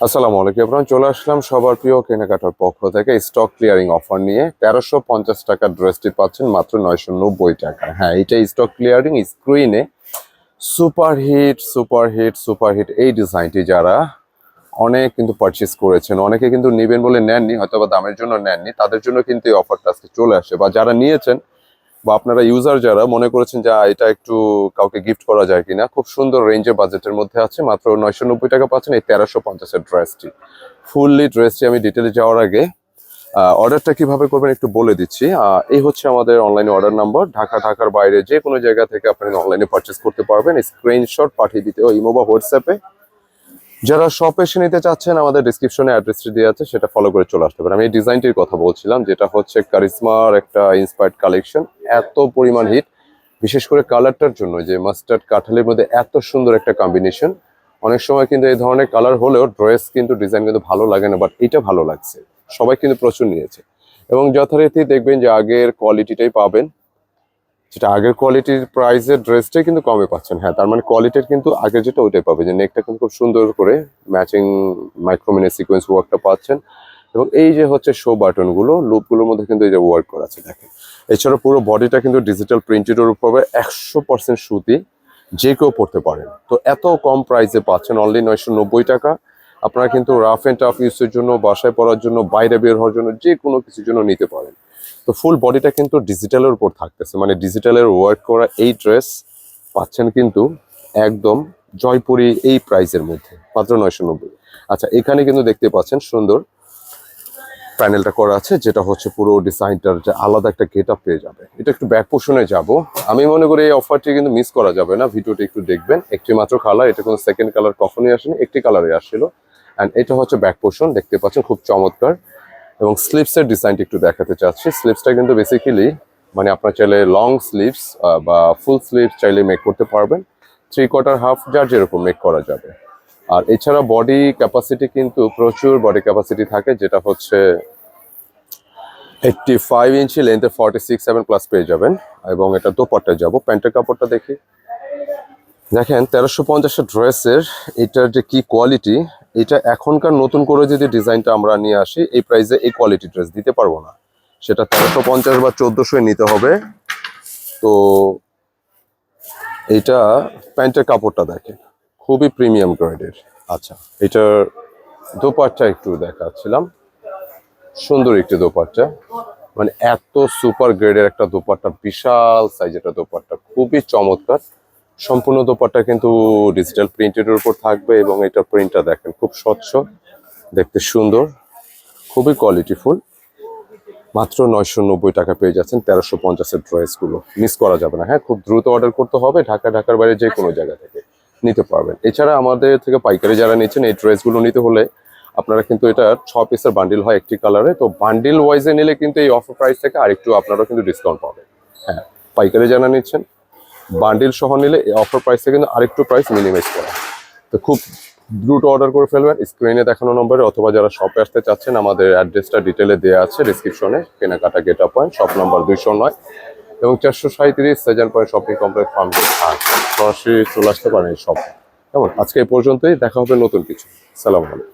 আসসালামু আলাইকুম আপনারা চলে আসলাম সবার প্রিয় কেনাকাটার পক্ষ থেকে। স্টক ক্লিয়ারিং অফার নিয়ে তেরোশো পঞ্চাশ টাকার ড্রেসটি পাচ্ছেন মাত্র নয়শো নব্বই টাকা। হ্যাঁ এটা স্টক ক্লিয়ারিং স্ক্রিনে super hit super hit super hit এই ডিজাইনটি যারা অনেক কিন্তু পারচেস করেছেন, অনেকে কিন্তু নেবেন বলে নেননি হয়তো বা দামের জন্য নেননি, তাদের জন্য কিন্তু এই অফারটা আজকে চলে আসে। বা যারা নিয়েছেন বা আপনারা ইউজার যারা মনে করেছেন যে এটা একটু কাউকে গিফট করা যায় কিনা? খুব সুন্দর রেঞ্জে বাজেটের মধ্যে আছে। মাত্র নয়শো নব্বই টাকা পাচ্ছেন এই তেরোশো পঞ্চাশের ড্রেসটি ফুললি ড্রেসটি আমি ডিটেলে যাওয়ার আগে অর্ডারটা কীভাবে করবেন একটু বলে দিচ্ছি। এই হচ্ছে আমাদের অনলাইনে অর্ডার নাম্বার ঢাকা, ঢাকার বাইরে যে কোনো জায়গা থেকে আপনি অনলাইনে পারচেস করতে পারবেন। স্ক্রিনশট পাঠিয়ে দিতে ইমো বা হোয়াটসঅ্যাপে। যারা শপ এসে নিতে চাচ্ছেন, আমাদের ডিসক্রিপশনে অ্যাড্রেসটি দেওয়া আছে, সেটা ফলো করে চলে আসতে পারেন। আমি এই ডিজাইনটির কথা বলছিলাম, যেটা হচ্ছে কারিজমার একটা ইন্সপায়ার্ড কালেকশন এত পরিমাণ হিট বিশেষ করে কালারটার জন্য, যে মাস্টার্ড কাঠালের মধ্যে এত সুন্দর একটা কম্বিনেশন অনেক সময় কিন্তু এই ধরনের কালার হলেও ড্রেস কিন্তু ডিজাইন কিন্তু ভালো লাগে না বাট এটা ভালো লাগছে। সবাই কিন্তু প্রচুর নিয়েছে। এবং যথারীতি দেখবেন যে আগের কোয়ালিটিটাই পাবেন। যেটা আগের কোয়ালিটির প্রাইসের ড্রেসটাই কিন্তু কমে পাচ্ছেন। হ্যাঁ তার মানে কোয়ালিটির কিন্তু আগের যেটা ওইটাই পাবে যে নেকটা কিন্তু খুব সুন্দর করে ম্যাচিং মাইক্রোমিনের সিকোয়েন্স ওয়ার্কটা পাচ্ছেন। এবং এই যে হচ্ছে শো বাটনগুলো লুপগুলোর মধ্যে কিন্তু এই যে ওয়ার্ক করা আছে, দেখেন। এছাড়া পুরো বডিটা কিন্তু ডিজিটাল প্রিন্টেডের উপরে একশো পার্সেন্ট সুতি যে কেউ পড়তে পারেন। তো এত কম প্রাইসে পাচ্ছেন অনলি নয়শো নব্বই টাকা। আপনারা কিন্তু রাফ অ্যান্ড টাফ ইউজের জন্য, বাসায় পড়ার জন্য, বাইরে বের হওয়ার জন্য যে কোনো কিছুর জন্য নিতে পারেন। তো ফুল বডিটা কিন্তু ডিজিটালের উপর থাকতেছে। মানে ডিজিটালের ওয়ার্ক করা এই ড্রেস পাচ্ছেন কিন্তু একদম জয়পুরি এই প্রাইসের মধ্যে, মাত্র নয়শো নব্বই। আচ্ছা এখানে কিন্তু দেখতে পাচ্ছেন সুন্দর প্যানেলটা করা আছে, যেটা হচ্ছে পুরো ডিজাইনটার যে আলাদা একটা গেট আপ পেয়ে যাবে। এটা একটু ব্যাক পোর্শনে যাব। আমি মনে করি এই অফারটি কিন্তু মিস করা যাবে না, ভিডিওটি একটু দেখবেন। একটি মাত্র কালার এটা কোনো সেকেন্ড কালার কখনোই আসেনি, একটি কালারে আসছিল। অ্যান্ড এটা হচ্ছে ব্যাক পোর্শন দেখতে পাচ্ছেন, খুব চমৎকার। এবং স্লিপসের ডিজাইনটা একটু দেখাতে চাচ্ছি। স্লিপসটা কিন্তু বেসিক্যালি মানে আপনার চাইলে লং স্লিভস বা ফুল স্লিভস চাইলে মেক করতে পারবেন। থ্রি কোয়ার্টার হাফ যার যেরকম মেক করা যাবে। আর এছাড়া বডি ক্যাপাসিটি কিন্তু প্রচুর বডি ক্যাপাসিটি থাকে, যেটা হচ্ছে এইটটি ফাইভ ইঞ্চি লেন্থে ফর্টি সিক্স সেভেন প্লাস পেয়ে যাবেন। এবং এটা দোপাট্টা যাব, প্যান্টের কাপড়টা দেখি। দেখেন, তেরোশো পঞ্চাশের ড্রেসের এটার যে কি কোয়ালিটি এটা এখনকার নতুন করে যদি ডিজাইনটা আমরা নিয়ে আসি, এই প্রাইসে এই কোয়ালিটি ড্রেস দিতে পারব না। সেটা তেরোশো পঞ্চাশ বা চোদ্দোশোয় নিতে হবে। তো এটা প্যান্টের কাপড়টা দেখেন, খুবই প্রিমিয়াম গ্রেডের আচ্ছা এটার দোপাট্টা একটু দেখাচ্ছিলাম। সুন্দর একটি দোপাট্টা। মানে এত সুপার গ্রেডের একটা দোপাট্টা, বিশাল সাইজের একটা দোপাট্টা, খুবই চমৎকার। সম্পূর্ণ দোপাট্টা কিন্তু ডিজিটাল প্রিন্টের উপর থাকবে এবং এটা প্রিন্টটা দেখেন খুব স্বচ্ছ, দেখতে সুন্দর, খুবই কোয়ালিটিফুল মাত্র নয়শো নব্বই টাকা পেয়ে যাচ্ছেন, তেরোশো পঞ্চাশের ড্রেসগুলো মিস করা যাবে না হ্যাঁ খুব দ্রুত অর্ডার করতে হবে, ঢাকা, ঢাকার বাইরে যে কোনো জায়গা থেকে নিতে পারবেন। এছাড়া আমাদের থেকে পাইকারি যারা নিচ্ছেন, এই ড্রেসগুলো নিতে হলে আপনারা কিন্তু এটা ছ পিসের বান্ডিল হয় একটি কালারে তো বান্ডিল ওয়াইজে নিলে কিন্তু এই অফার প্রাইস থেকে আরেকটু আপনারা কিন্তু ডিসকাউন্ট পাবেন। হ্যাঁ পাইকারি যারা নিচ্ছেন বান্ডিল সহ নিলে অফার প্রাইস কিন্তু আরেকটু প্রাইস মিনিমাইজ করা। তো খুব দ্রুত অর্ডার করে ফেলবেন স্ক্রিনে দেখানো নম্বরে অথবা যারা শপে আসতে চাচ্ছেন, আমাদের অ্যাড্রেসটা ডিটেলে দেওয়া আছে ডিসক্রিপশনে কেনাকাটা get up point shop number দুইশো নয় এবং চারশো সাঁত্রিশ Sezan point shopping complex farm সরাসরি চলে আসতে পারেন এই শপ কেমন? আজকে এই পর্যন্তই, দেখা হবে নতুন কিছু। সালাম আলাইকুম।